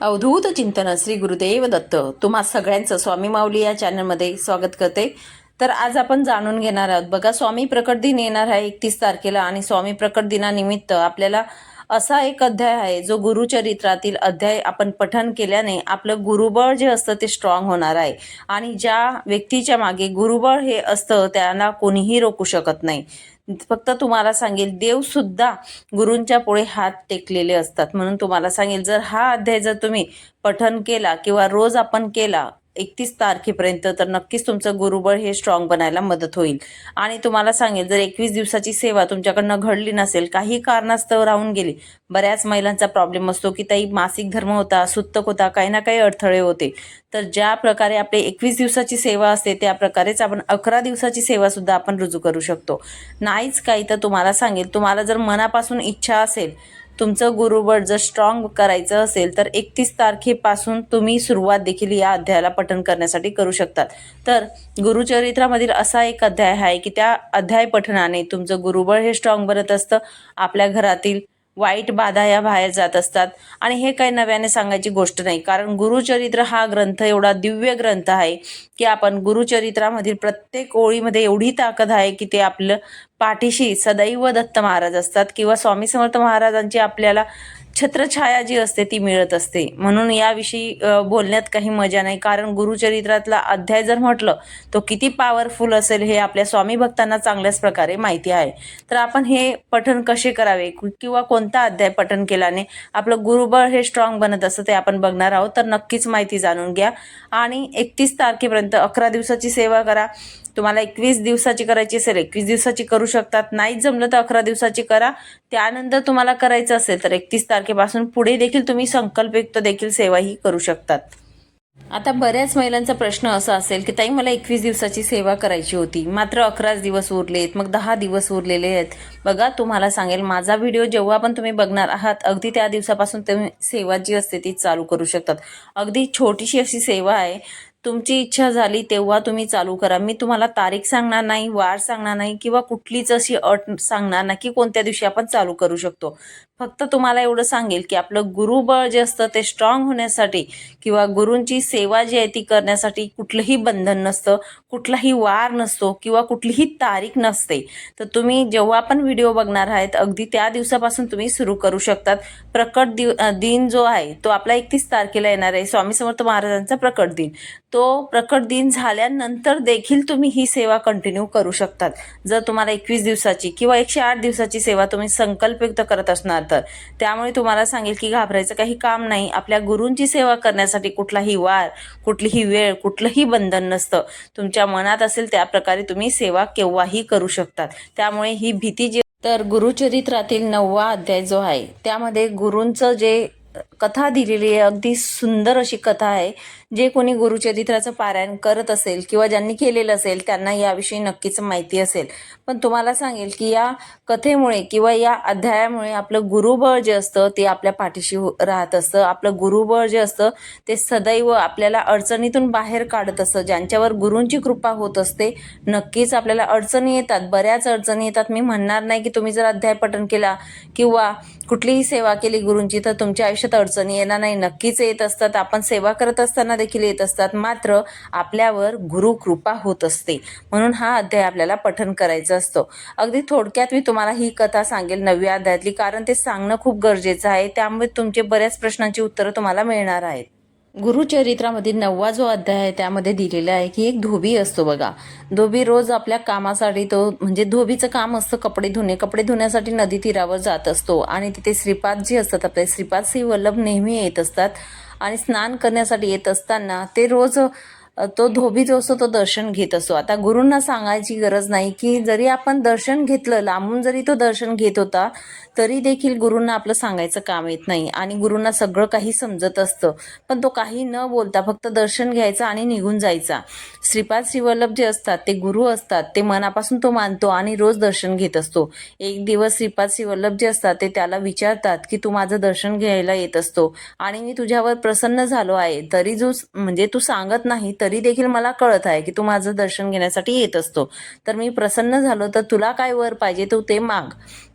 अवधूत चिंतन श्री गुरुदेव दत्त. तुम्हा सगळ्यांचं स्वामी माऊली या चॅनलमध्ये स्वागत करते. तर आज आपण जाणून घेणार आहोत. बघा स्वामी प्रकट दिन येणार आहे एकतीस तारखेला आणि स्वामी प्रकट दिनानिमित्त आपल्याला असा एक अध्याय आहे जो गुरुचरित्रातील अध्याय आपण पठन केल्याने आपलं गुरुबळ जे असतं ते स्ट्रॉंग होणार आहे. आणि ज्या व्यक्तीच्या मागे गुरुबळ हे असतं त्यांना कोणीही रोखू शकत नाही. फक्त तुम्हाला सांगेल देव सुद्धा गुरूंच्या पुढे हात टेकलेले असतात. म्हणून तुम्हाला सांगेल जर हा अध्याय जर तुम्ही पठन केला किंवा रोज आपण केला एकतीस तारखेपर्यंत तर नक्कीच तुमचं गुरुबळ हे स्ट्रॉंग बनायला मदत होईल. आणि तुम्हाला सांगेल जर एकवीस दिवसाची सेवा तुमच्याकडनं घडली नसेल काही कारणास्तव राहून गेली बऱ्याच महिलांचा प्रॉब्लेम असतो की ताई मासिक धर्म होता सुत्तक होता काही ना काही अडथळे होते. तर ज्या प्रकारे आपले एकवीस दिवसाची सेवा असते त्या प्रकारेच आपण अकरा दिवसाची सेवा सुद्धा आपण रुजू करू शकतो. नाहीच काही तर तुम्हाला सांगेल तुम्हाला जर मनापासून इच्छा असेल तुमचं गुरुबळ जर स्ट्रॉंग करायचं असेल तर एकतीस तारखेपासून तुम्ही सुरुवात देखील या अध्यायाला पठन करण्यासाठी करू शकतात. तर गुरुचरित्रामधील असा एक अध्याय आहे की त्या अध्याय पठनाने तुमचं गुरुबळ हे स्ट्रॉंग बनत असतं. आपल्या घरातील वाईट बाधा या बाहेर जात असतात. आणि हे काही नव्याने सांगायची गोष्ट नाही. कारण गुरुचरित्र हा ग्रंथ एवढा दिव्य ग्रंथ आहे की आपण गुरुचरित्रामधील प्रत्येक ओळीमध्ये एवढी ताकद आहे की ते आपलं पाठीशी सदैव दत्त महाराज असतात. किंवा स्वामी समर्थ महाराजांची आपल्याला छत्रछाया जी असते ती मिळत असते. म्हणून याविषयी बोलण्यात काही मजा नाही. कारण गुरुचरित्रातला अध्याय जर म्हटलं तो किती पॉवरफुल असेल हे आपल्या स्वामी भक्तांना चांगल्याच प्रकारे माहिती आहे. तर आपण हे पठण कसे करावे? किंवा कोणता अध्याय पठण केल्याने आपलं गुरुबळ हे स्ट्रॉंग बनत असतं ते आपण बघणार आहोत. तर नक्कीच माहिती जाणून घ्या. आणि एकतीस तारखेपर्यंत अकरा दिवसाची सेवा करा. तुम्हाला एकवीस दिवसाची करायची असेल एकवीस दिवसाची करू शकतात. नाहीच जमलं तर अकरा दिवसाची करा. त्यानंतर तुम्हाला करायचं असेल तर एकतीस तारखेपासून पुढे देखील तुम्ही संकल्पयुक्त देखील सेवा ही करू शकतात. आता बऱ्याच महिलांचा प्रश्न असा असेल की ताई मला एकवीस दिवसाची सेवा करायची होती. मात्र अकराच दिवस उरलेत मग दहा दिवस उरलेले आहेत. बघा तुम्हाला सांगेल माझा व्हिडिओ जेव्हा पण तुम्ही बघणार आहात अगदी त्या दिवसापासून तुम्ही सेवा जी असते ती चालू करू शकतात. अगदी छोटीशी अशी सेवा आहे तुमची इच्छा झाली तेव्हा तुम्ही चालू करा. मी तुम्हाला तारीख सांगणार नाही वार सांगणार नाही किंवा कुठलीच अशी अट सांगणार नाही की कोणत्या दिवशी आपण चालू करू शकतो. फक्त तुम्हाला एवढं सांगेल की आपलं गुरुबळ जे असतं ते स्ट्रॉंग होण्यासाठी किंवा गुरूंची सेवा जी आहे ती करण्यासाठी कुठलंही बंधन नसतं कुठलाही वार नसतो किंवा कुठलीही तारीख नसते. तर तुम्ही जेव्हा पण व्हिडिओ बघणार आहेत अगदी त्या दिवसापासून तुम्ही सुरू करू शकतात. प्रकट दिव दिन जो आहे तो आपला एकतीस तारखेला येणार आहे. स्वामी समर्थ महाराजांचा प्रकट दिन. तो प्रकट दिन झाल्यानंतर देखील तुम्ही ही सेवा कंटिन्यू करू शकतात. जर तुम्हाला एकवीस दिवसाची किंवा एकशे आठ दिवसाची सेवा तुम्ही संकल्पयुक्त करत असणार तर त्यामुळे तुम्हाला सांगेल की घाबरायचं काही काम नाही. आपल्या गुरूंची सेवा करण्यासाठी कुठलाही वार कुठलीही वेळ कुठलंही बंधन नसतं. तुमच्या मनात असेल त्या प्रकारे तुम्ही सेवा केव्हाही करू शकतात. त्यामुळे ही भीती जी तर गुरुचरित्रातील नववा अध्याय जो आहे त्यामध्ये गुरूंचं जे कथा दिलेली आहे. अगदी सुंदर अशी कथा आहे. जे कोणी गुरुचरित्राचं पारायण करत असेल किंवा ज्यांनी केलेलं असेल त्यांना याविषयी नक्कीच माहिती असेल. पण तुम्हाला सांगेल की या कथेमुळे किंवा या अध्यायामुळे आपलं गुरुबळ जे असतं ते आपल्या पाठीशी हो- राहत असतं. आपलं गुरुबळ जे असतं ते सदैव आपल्याला अडचणीतून बाहेर काढत असतं. ज्यांच्यावर गुरूंची कृपा होत असते नक्कीच आपल्याला अडचणी येतात. बऱ्याच अडचणी येतात. मी म्हणणार नाही की तुम्ही जर अध्याय पठण केला किंवा कुठलीही सेवा केली गुरूंची तर तुमच्या आयुष्यात अडचणी येणार नाही. नक्कीच येत असतात. आपण सेवा करत असताना देखील येत असतात. मात्र आपल्यावर गुरु कृपा होत असते. म्हणून हा अध्याय आपल्याला पठन करायचा असतो. अगदी थोडक्यात मी तुम्हाला ही कथा सांगेल नवव्या अध्यायातली. कारण ते सांगणं खूप गरजेचं आहे. त्यामुळे तुमचे बऱ्याच प्रश्नांची उत्तरं तुम्हाला मिळणार आहेत. गुरुचरित्रामधील नववा जो अध्याय आहे त्यामध्ये दिलेला आहे की एक धोबी असतो बघा. धोबी रोज आपल्या कामासाठी तो म्हणजे धोबीचं काम असतं कपडे धुणे. कपडे धुण्यासाठी नदी तीरावर जात असतो. आणि तिथे श्रीपाद जी असतात आपले श्रीपाद श्री वल्लभ नेहमी येत असतात. आणि स्नान करण्यासाठी येत असताना ते रोज तो धोबी जो असतो तो दर्शन घेत असतो. आता गुरूंना सांगायची गरज नाही की जरी आपण दर्शन घेतलं लांबून जरी तो दर्शन घेत होता तरी देखील गुरूंना आपलं सांगायचं काम येत नाही आणि गुरूंना सगळं काही समजत असतं. पण तो काही न बोलता फक्त दर्शन घ्यायचा आणि निघून जायचा. श्रीपाद श्रीवल्लभ जे असतात ते गुरु असतात ते मनापासून तो मानतो आणि रोज दर्शन घेत असतो. एक दिवस श्रीपाद श्रीवल्लभ जे असतात ते त्याला विचारतात की तू माझं दर्शन घ्यायला येत असतो आणि मी तुझ्यावर प्रसन्न झालो आहे. तरी जो म्हणजे तू सांगत नाही तरी तरी देखील मला कळत आहे की तू माझं दर्शन घेण्यासाठी येत असतो. तर मी प्रसन्न झालो तर तुला काय वर पाहिजे तू ते माग.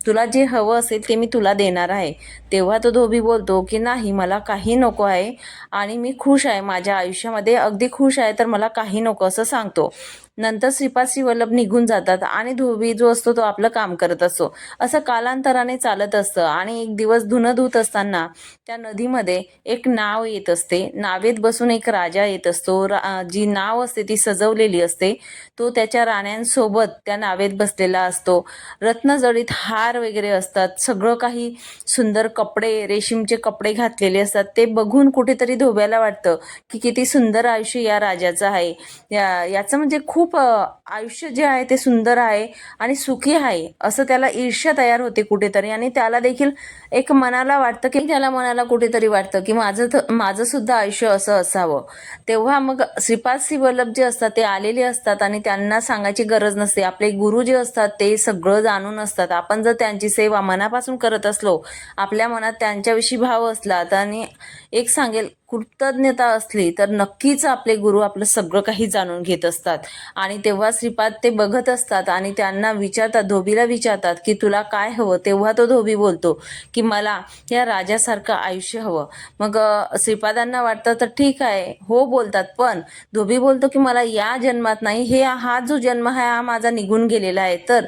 तुला जे हवं असेल ते मी तुला देणार आहे. तेव्हा तो धोबी बोलतो की नाही मला काही नको आहे. आणि मी खुश आहे माझ्या आयुष्यामध्ये अगदी खुश आहे तर मला काही नको असं सांगतो. नंतर श्रीपाद वल्लभ निघून जातात आणि धोबी जो असतो तो आपलं काम करत असतो. असं कालांतराने चालत असतं आणि एक दिवस धुणं धुत असताना त्या नदीमध्ये एक नाव येत असते. नावेत बसून एक राजा येत असतो. रा जी नाव असते ती सजवलेली असते. तो त्याच्या राण्यांसोबत त्या नावेत बसलेला असतो. रत्नजडीत हार वगैरे असतात. सगळं काही सुंदर कपडे रेशीमचे कपडे घातलेले असतात. ते बघून कुठेतरी धोब्याला वाटतं की किती सुंदर आयुष्य या राजाचं आहे. या याचं म्हणजे खूप खूप आयुष्य जे आहे ते सुंदर आहे आणि सुखी आहे असं त्याला ईर्ष्या तयार होते कुठेतरी. आणि त्याला देखील एक मनाला वाटतं की त्याला मनाला कुठेतरी वाटतं की माझं माझं सुद्धा आयुष्य असं असावं. तेव्हा मग श्रीपाद श्री वल्लभ जे असतात ते आलेले असतात आणि त्यांना सांगायची गरज नसते. आपले गुरु जे असतात ते सगळं जाणून असतात. आपण जर त्यांची सेवा मनापासून करत असलो आपल्या मनात त्यांच्याविषयी भाव असला तर आणि एक सांगेल कृतज्ञता असली तर नक्कीच आपले गुरु आपलं सगळं काही जाणून घेत असतात. आणि तेव्हा श्रीपाद ते बघत असतात आणि त्यांना विचारतात धोबीला विचारतात की तुला काय हवं? तेव्हा तो धोबी बोलतो की मला या राजासारखं आयुष्य हवं. मग श्रीपादांना वाटतं तर ठीक आहे. हो बोलतात पण धोबी बोलतो की मला या जन्मात नाही हे हा जो जन्म आहे हा माझा निघून गेलेला आहे. तर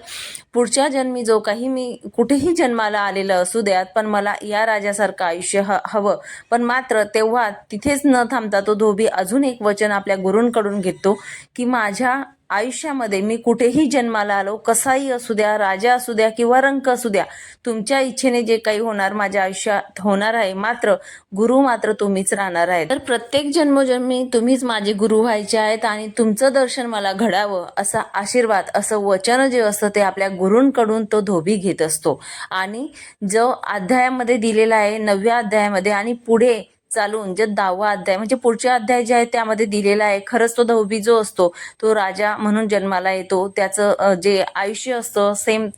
पुढच्या जन्मी जो काही मी कुठेही जन्माला आलेलं असू द्यात पण मला या राजासारखं आयुष्य ह हवं. पण मात्र तेव्हा तिथेच न थांबता तो धोबी अजून एक वचन आपल्या गुरूंकडून घेतो की माझ्या आयुष्यामध्ये मी कुठेही जन्माला आलो कसाही असू द्या राजा असू द्या किंवा रंक असू द्या तुमच्या इच्छेने जे काही होणार माझ्या आयुष्यात होणार आहे मात्र गुरु मात्र तुम्हीच राहणार आहे तर प्रत्येक जन्मोजन्मी तुम्हीच माझे गुरु व्हायचे आहेत आणि तुमचं दर्शन मला घडावं असा आशीर्वाद असं वचन जे असतं ते आपल्या गुरूंकडून तो धोबी घेत असतो. आणि जो अध्यायामध्ये दिलेला आहे नवव्या अध्यायामध्ये आणि पुढे चालून जे दहावा अध्याय म्हणजे पुढचे अध्याय जे आहे त्यामध्ये दिलेला आहे खरंच तो धोबी जो असतो तो राजा म्हणून जन्माला येतो. त्याचं जे आयुष्य असतं सेम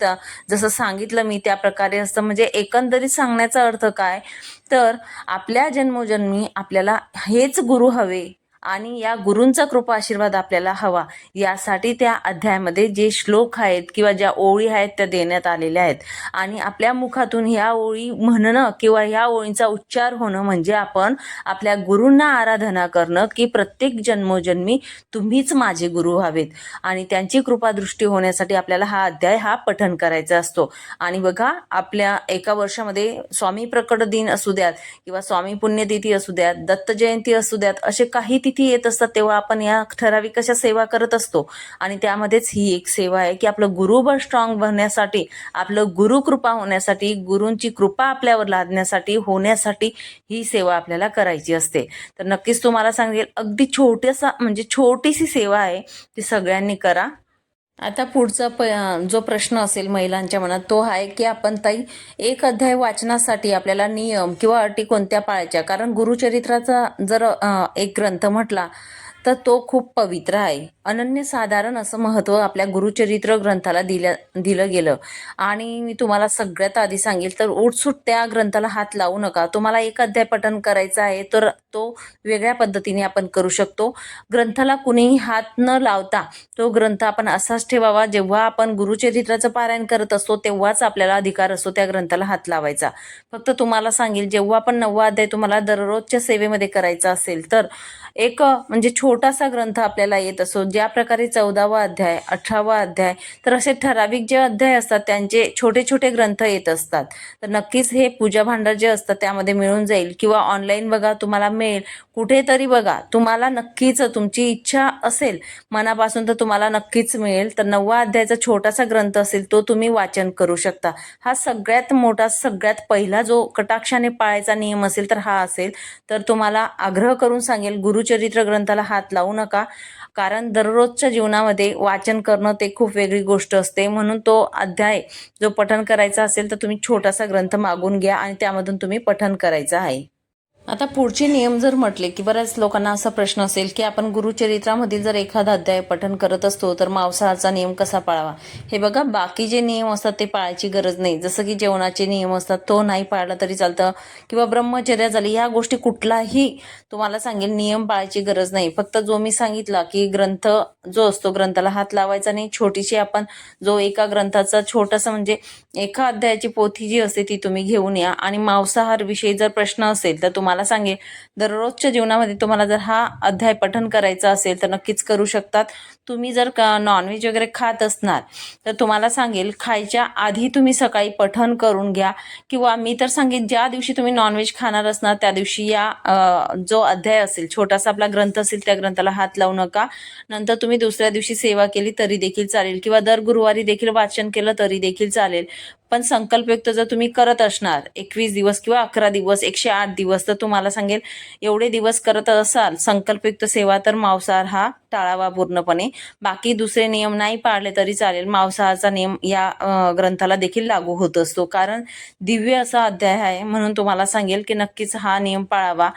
जसं सांगितलं मी त्या प्रकारे असतं. म्हणजे एकंदरीत सांगण्याचा अर्थ काय? तर आपल्या जन्मोजन्मी आपल्याला हेच गुरु हवे आणि या गुरूंचा कृपा आशीर्वाद आपल्याला हवा. यासाठी त्या अध्यायामध्ये जे श्लोक आहेत किंवा ज्या ओळी आहेत त्या देण्यात आलेल्या आहेत. आणि आपल्या मुखातून ह्या ओळी म्हणणं किंवा ह्या ओळींचा उच्चार होणं म्हणजे आपण आपल्या गुरूंना आराधना करणं की प्रत्येक जन्मोजन्मी तुम्हीच माझे गुरु व्हावेत. आणि त्यांची कृपादृष्टी होण्यासाठी आपल्याला हा अध्याय हा पठन करायचा असतो. आणि बघा आपल्या एका वर्षामध्ये स्वामी प्रकट दिन असू द्यात किंवा स्वामी पुण्यतिथी असू द्यात दत्त जयंती असू द्यात असे काही तिथी येत असतात तेव्हा आपण या ठराविक अशा सेवा करत असतो. आणि त्यामध्येच ही एक सेवा आहे की आपलं गुरुबळ स्ट्रॉंग बनण्यासाठी आपलं गुरुकृपा होण्यासाठी गुरूंची कृपा आपल्यावर लादण्यासाठी होण्यासाठी ही सेवा आपल्याला करायची असते. तर नक्कीच तुम्हाला सांगेल अगदी छोट्यासा म्हणजे छोटीशी सेवा आहे ती सगळ्यांनी करा. आता पुढचा प जो प्रश्न असेल महिलांच्या मनात तो आहे की आपण ताई एक अध्याय वाचनासाठी आपल्याला नियम किंवा अटी कोणत्या पाळायच्या? कारण गुरुचरित्राचा जर एक ग्रंथ म्हटला तर तो खूप पवित्र आहे. अनन्यसाधारण असं महत्त्व आपल्या गुरुचरित्र ग्रंथाला दिल्या दिलं गेलं. आणि मी तुम्हाला सगळ्यात आधी सांगेल तर उठसूट त्या ग्रंथाला हात लावू नका. तुम्हाला एक अध्याय पठन करायचा आहे तर तो वेगळ्या पद्धतीने आपण करू शकतो. ग्रंथाला कुणीही हात न लावता तो ग्रंथ आपण असाच ठेवावा. जेव्हा आपण गुरुचरित्राचं पारायण करत असतो तेव्हाच आपल्याला अधिकार असतो त्या ग्रंथाला हात लावायचा. फक्त तुम्हाला सांगेल जेव्हा आपण नववा अध्याय तुम्हाला दररोजच्या सेवेमध्ये करायचा असेल तर एक म्हणजे छो छोटासा ग्रंथ आपल्याला येत असो ज्या प्रकारे चौदावा अध्याय अठरावा अध्याय तर असे ठराविक जे अध्याय असतात त्यांचे छोटे छोटे ग्रंथ येत असतात. तर नक्कीच हे पूजा भांडार जे असतात त्यामध्ये मिळून जाईल. किंवा ऑनलाईन बघा तुम्हाला मिळेल. कुठेतरी बघा तुम्हाला नक्कीच तुमची इच्छा असेल मनापासून तर तुम्हाला नक्कीच मिळेल. तर नववा अध्यायाचा छोटासा ग्रंथ असेल तो तुम्ही वाचन करू शकता. हा सगळ्यात मोठा सगळ्यात पहिला जो कटाक्षाने पाळायचा नियम असेल तर हा असेल. तर तुम्हाला आग्रह करून सांगेल गुरुचरित्र ग्रंथाला हा हात लावू नका. कारण दररोजच्या जीवनामध्ये वाचन करणं ते खूप वेगळी गोष्ट असते. म्हणून तो अध्याय जो पठन करायचा असेल तर तुम्ही छोटासा ग्रंथ मागून घ्या आणि त्यामधून तुम्ही पठन करायचं आहे. आता पुढचे नियम जर म्हटले की बऱ्याच लोकांना असा प्रश्न असेल की आपण गुरुचरित्रामधील जर एखादा अध्याय पठन करत असतो तर मांसाहारचा नियम कसा पाळावा? हे बघा बाकी जे नियम असतात ते पाळायची गरज नाही. जसं की जेवणाचे नियम असतात तो नाही पाळला तरी चालतं. किंवा ब्रह्मचर्या झाली ह्या गोष्टी कुठलाही तुम्हाला सांगेल नियम पाळायची गरज नाही. फक्त जो मी सांगितला की ग्रंथ जो असतो ग्रंथाला हात लावायचा नाही. छोटीशी आपण जो एका ग्रंथाचा छोटासा म्हणजे एका अध्यायाची पोथी जी असते ती तुम्ही घेऊन या. आणि मांसाहार विषयी जर प्रश्न असेल तर तुम्हाला तुम्हाला सांगेल दररोजच्या जीवनामध्ये तुम्हाला जर हा अध्याय पठन करायचा असेल तर नक्कीच करू शकतात. तुम्ही जर का नॉनव्हेज वगैरे खात असणार तर तुम्हाला सांगेल खायच्या आधी तुम्ही सकाळी पठन करून घ्या. किंवा मी तर सांगेन ज्या दिवशी तुम्ही नॉनव्हेज खाणार असणार त्या दिवशी या जो अध्याय असेल छोटासा आपला ग्रंथ असेल त्या ग्रंथाला हात लावू नका. नंतर तुम्ही दुसऱ्या दिवशी सेवा केली तरी देखील चालेल. किंवा दर गुरुवारी देखील वाचन केलं तरी देखील चालेल. पण संकल्पयुक्त जर तुम्ही करत असणार एकवीस दिवस किंवा अकरा दिवस एकशे आठ दिवस तर तुम्हाला सांगेल एवढे दिवस करत असाल संकल्पयुक्त सेवा तर मांसाहार हा टाळावा पूर्णपणे. बाकी दुसरे नियम नाही पाळले तरी चालेल. मांसाहारचा नियम या ग्रंथाला देखील लागू होत असतो. कारण दिव्य असा अध्याय आहे म्हणून तुम्हाला सांगेल की नक्कीच हा नियम पाळावा.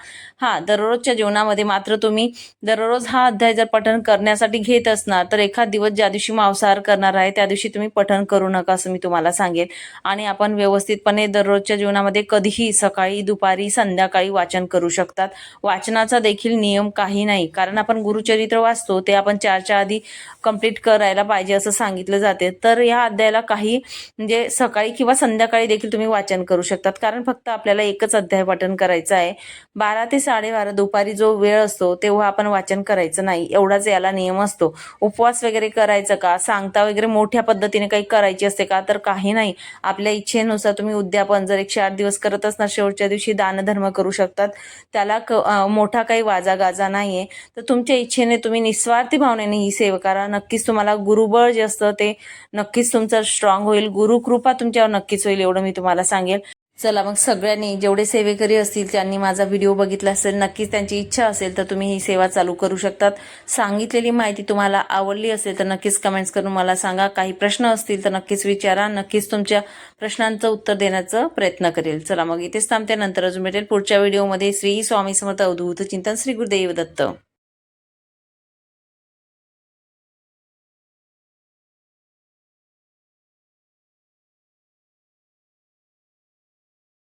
हा दररोजच्या जीवनामध्ये मात्र तुम्ही दररोज हा अध्याय जर पठण करण्यासाठी घेत असणार तर एखाद दिवस ज्या दिवशी मांसाहार करणार आहे त्या दिवशी तुम्ही पठण करू नका असं मी तुम्हाला सांगेल. आणि आपण व्यवस्थितपणे दररोजच्या जीवनामध्ये कधीही सकाळी दुपारी संध्याकाळी वाचन करू शकतात. वाचनाचा देखील नियम काही नाही. कारण आपण गुरुचरित्र वाचतो ते आपण चारच्या आधी कंप्लीट करायला पाहिजे असं सांगितलं जाते. तर या अध्यायाला काही म्हणजे सकाळी किंवा संध्याकाळी देखील तुम्ही वाचन करू शकतात. कारण फक्त आपल्याला एकच अध्याय पठण करायचं आहे. बारा ते साडेबारा दुपारी जो वेळ असतो तेव्हा आपण वाचन करायचं नाही. एवढाच याला नियम असतो. उपवास वगैरे करायचं का? सांगता वगैरे मोठ्या पद्धतीने काही करायची असते का? तर काही नाही. आपल्या इच्छेनुसार तुम्ही उद्यापन जर एकशे आठ दिवस करत असणार शेवटच्या दिवशी दानधर्म करू शकता. शकतात. त्याला क मोठा काही वाजा गाजा नाही आहे तर तुमच्या इच्छेने तुम्ही निस्वार्थी भावनेने ही सेवा करा. नक्कीच तुम्हाला गुरुबळ जे असतं ते नक्कीच तुमचं स्ट्रॉंग होईल. गुरुकृपा तुमच्यावर नक्कीच होईल एवढं मी तुम्हाला सांगेल. चला मग सगळ्यांनी जेवढे सेवेकरी असतील त्यांनी माझा व्हिडिओ बघितला असेल नक्कीच त्यांची इच्छा असेल तर तुम्ही ही सेवा चालू करू शकतात. सांगितलेली माहिती तुम्हाला आवडली असेल तर नक्कीच कमेंट्स करून मला सांगा. काही प्रश्न असतील तर नक्कीच विचारा. नक्कीच तुमच्या प्रश्नांचं उत्तर देण्याचा प्रयत्न करेल. चला मग इथेच थांबते. नंतर अजून भेटेल पुढच्या व्हिडिओमध्ये श्री स्वामी समर्थ अवधूत चिंतन श्री गुरुदेव दत्त.